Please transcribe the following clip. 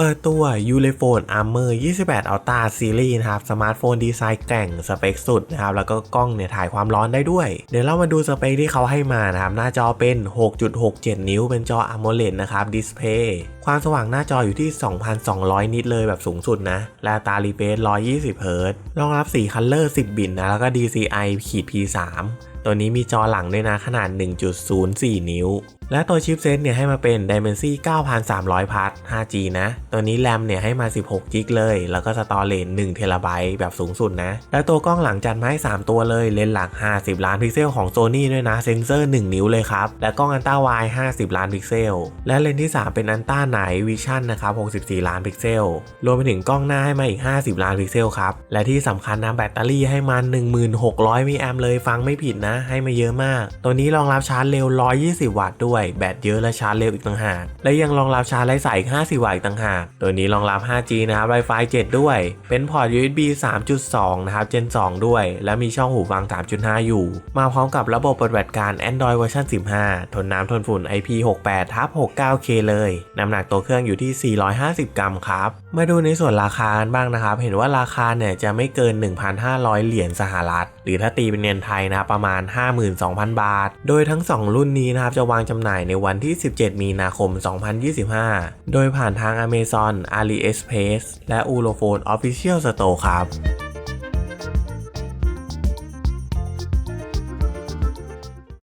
เปิดตัว u l e p h o n e Armor 28 Ultra Series นะครับ สมาร์ทโฟนดีไซน์แกร่ง สเปคสุดนะครับ แล้วก็กล้องเนี่ยถ่ายความร้อนได้ด้วย เดี๋ยวเรามาดูสเปคที่เขาให้มานะครับ หน้าจอเป็น 6.67 นิ้ว เป็นจอ AMOLED นะครับ ดิสเพย์ความสว่างหน้าจออยู่ที่ 2,200 นิตเลยแบบสูงสุดนะ และตารีเฟรช120 เฮิร์ตซ์รองรับสีคัลเลอร์ 10 บิตนะ แล้วก็ DCI ขีด P3 ตัวนี้มีจอหลังด้วยนะขนาด 1.04 นิ้ว และตัวชิปเซตเนี่ยให้มาเป็น Dimensity 9300 พัท 5G นะ ตัวนี้แรมเนี่ยให้มา 16 g b เลย แล้วก็สตอเรจ1เทราไบต์แบบสูงสุดนะ และตัวกล้องหลังจัดมาให้ 3 ตัวเลย เลนส์หลัก 50 ล้านพิกเซลของ Sony ด้วยนะ เซนเซอร์ 1 นิ้วเลยครับ และกล้องอันต้าไว50 ล้านพิกเซล และเลนส์ที่ 3 เป็นอันต้าไนวิชั่นนะครับ64 ล้านพิกเซล รวมไปถึงกล้องหน้าให้มาอีก 50 ล้านพิกเซลครับ และที่สำคัญนะแบตเตอรี่ให้มา1600มิลลิแอมเลยฟังไม่ผิดนะให้มาเยอะมาก ตัวนี้รองรับชาร์จเร็ว 120 วัตต์ด้วย แบตเยอะและชาร์จเร็วอีกต่างหาก และยังรองรับชาร์จไร้สายอีก50 วัตต์อีกต่างหาก ตัวนี้รองรับ 5G นะครับ Wi-Fi 7 ด้วย เป็นพอร์ต USB 3.2 นะครับ Gen 2 ด้วย และมีช่องหูฟัง 3.5 อยู่ มาพร้อมกับระบบปฏิบัติการ Android เวอร์ชัน15 ทนน้ำทนฝุ่น IP68 ทับ 69K เลย น้ำหนักตัวเครื่องอยู่ที่ 450 กรัมครับ มาดูในส่วนราคากันบ้างนะครับ เห็นว่าราคาเนี่ยจะไม่เกิน 1,500 เหรียญสหรัฐ หรือถ้าตีเป็นเงินไทยนะประมาณ52,000 บาท โดยทั้ง 2 รุ่นนี้นะครับจะวางจำหน่ายในวันที่ 17 มีนาคม 2025 โดยผ่านทาง Amazon, AliExpress และ u l o p h o n e Official Store ครับ